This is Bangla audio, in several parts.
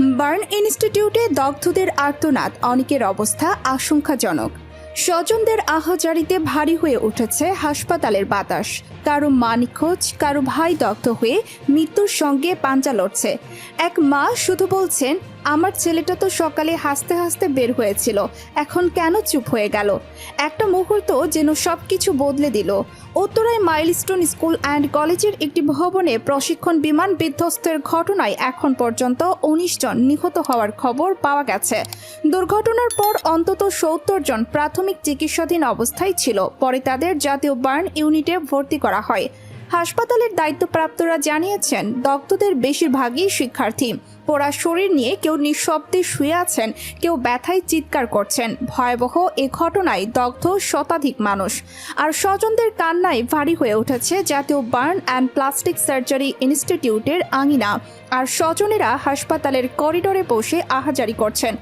বার্ন ইনস্টিটিউটে দগ্ধদের আর্তনাদ, অনেকের অবস্থা আশঙ্কাজনক। স্বজনদের আহাজারিতে ভারী হয়ে উঠেছে হাসপাতালের বাতাস। কারও মা নিখোঁজ কারও ভাই দগ্ধ হয়ে মৃত্যুর সঙ্গে পাঞ্জা লড়ছে। এক মা শুধু বলছেন আমার ছেলেটা তো সকালে হাসতে হাসতে বের হয়েছিল। এখন কেন চুপ হয়ে গেল? একটা মুহূর্ত যেন সব কিছু বদলে দিল। উত্তরায় মাইলস্টোন স্কুল অ্যান্ড কলেজের একটি ভবনে প্রশিক্ষণ বিমান বিধ্বস্তের ঘটনায় এখন পর্যন্ত উনিশ জন নিহত হওয়ার খবর পাওয়া গেছে। দুর্ঘটনার পর অন্তত সত্তর জন প্রাথমিক চিকিৎসাধীন অবস্থায় ছিল। পরে তাদের জাতীয় বার্ন ইউনিটে ভর্তি করা হয়। হাসপাতালের দায়িত্বপ্রাপ্তরা জানিয়েছেন দগ্ধদের বেশিরভাগই শিক্ষার্থী। পোড়া শরীর নিয়ে কেউ নিঃশব্দে শুয়ে আছেন, কেউ ব্যথায় চিৎকার করছেন। ভয়াবহ এ ঘটনায় দগ্ধ শতাধিক মানুষ। আর স্বজনদের কান্নায় ভারী হয়ে উঠেছে জাতীয় বার্ন অ্যান্ড প্লাস্টিক সার্জারি ইনস্টিটিউটের আঙিনা। আর স্বজনেরা হাসপাতালের করিডোরে বসে আহাজারি করছেন।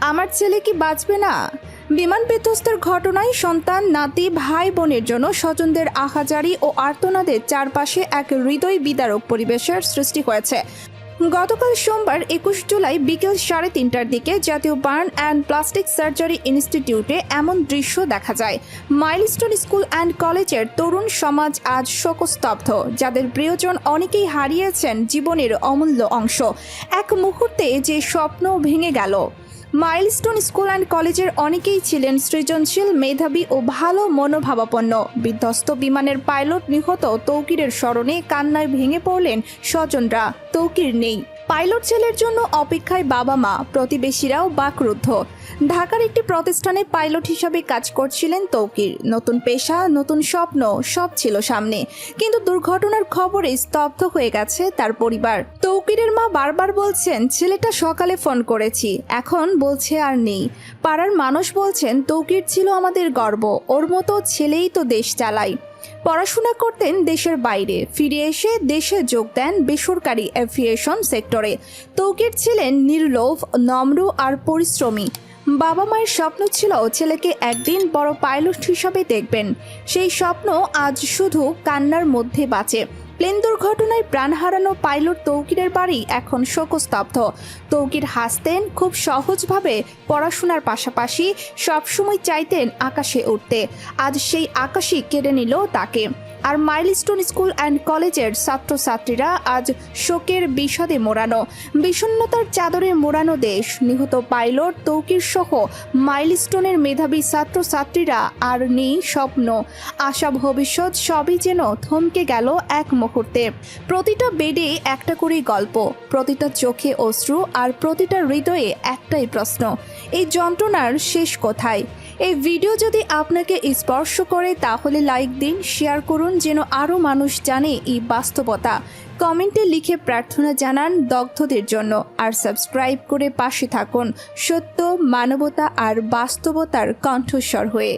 আমার ছেলে কি বাঁচবে না? বিমান বিধ্বস্তের ঘটনায় সন্তান, নাতি, ভাই বোনের জন্য স্বজনদের আহাজারি ও আর্তনাদের চারপাশে এক হৃদয় বিদারক পরিবেশের সৃষ্টি হয়েছে। গতকাল সোমবার একুশ জুলাই বিকেল সাড়ে তিনটার দিকে জাতীয় বার্ন অ্যান্ড প্লাস্টিক সার্জারি ইনস্টিটিউটে এমন দৃশ্য দেখা যায়। মাইলস্টোন স্কুল অ্যান্ড কলেজের তরুণ সমাজ আজ শোকস্তব্ধ, যাদের প্রিয়জন অনেকেই হারিয়েছেন জীবনের অমূল্য অংশ। এক মুহূর্তে যে স্বপ্ন ভেঙে গেল। মাইলস্টোন স্কুল অ্যান্ড কলেজের অনেকেই ছিলেন সৃজনশীল, মেধাবী ও ভালো মনোভাবাপন্ন। বিধ্বস্ত বিমানের পাইলট নিহত তৌকিরের স্মরণে কান্নায় ভেঙে পড়লেন স্বজনরা। তৌকির নেই। পাইলট ছেলের জন্য অপেক্ষায় বাবা মা, প্রতিবেশীরাও বাকরুদ্ধ। ঢাকার একটি প্রতিষ্ঠানে পাইলট হিসাবে কাজ করছিলেন তৌকির। নতুন পেশা, নতুন স্বপ্ন, সব ছিল সামনে। কিন্তু দুর্ঘটনার খবরে স্তব্ধ হয়ে গেছে তার পরিবার। তৌকিরের মা বারবার বলছেন, ছেলেটা সকালে ফোন করেছি। এখন বলছে আর নেই। পাড়ার মানুষ বলছেন, তৌকির ছিল আমাদের গর্ব। ওর মতো ছেলেই তো দেশ চালায়। পড়াশোনা করতেন দেশের বাইরে। ফিরে এসে দেশে যোগ দেন বেসরকারি অ্যাভিয়েশন সেক্টরে তৌকির ছিলেন নির্লোভ, নম্র আর পরিশ্রমী। বাবা মায়ের স্বপ্ন ছিল ছেলেকে একদিন বড় পাইলট হিসাবে দেখবেন। সেই স্বপ্ন আজ শুধু কান্নার মধ্যে বাঁচে। প্লেন দুর্ঘটনায় প্রাণ হারানো পাইলট তৌকিরের বাড়ি এখন শোকস্তব্ধ। তৌকির হাসতেন, খুব সহজভাবে পড়াশোনার পাশাপাশি সবসময় চাইতেন আকাশে উঠতে আজ সেই আকাশই কেড়ে নিল তাকে। আর মাইলস্টোন স্কুল অ্যান্ড কলেজের ছাত্রছাত্রীরা আজ শোকের বিষাদে মোড়ানো। বিষণ্ণতার চাদরে মোড়ানো দেশ। নিহত পাইলট, তৌকির সহ মাইলস্টোনের মেধাবী ছাত্রছাত্রীরা আর নেই স্বপ্ন। আশা ভবিষ্যৎ সবই যেন থমকে গেল এক মুহূর্তে প্রতিটা বেডে একটা করেই গল্প, প্রতিটা চোখে অশ্রু আর প্রতিটা হৃদয়ে একটাই প্রশ্ন, এই যন্ত্রণার শেষ কোথায়? এই ভিডিও যদি আপনাকে স্পর্শ করে তাহলে লাইক দিন, শেয়ার করুন যেন আরও মানুষ জানে এই বাস্তবতা। কমেন্টে লিখে প্রার্থনা জানান দগ্ধদের জন্য আর সাবস্ক্রাইব করে পাশে থাকুন সত্য, মানবতা আর বাস্তবতার কণ্ঠস্বর হয়ে।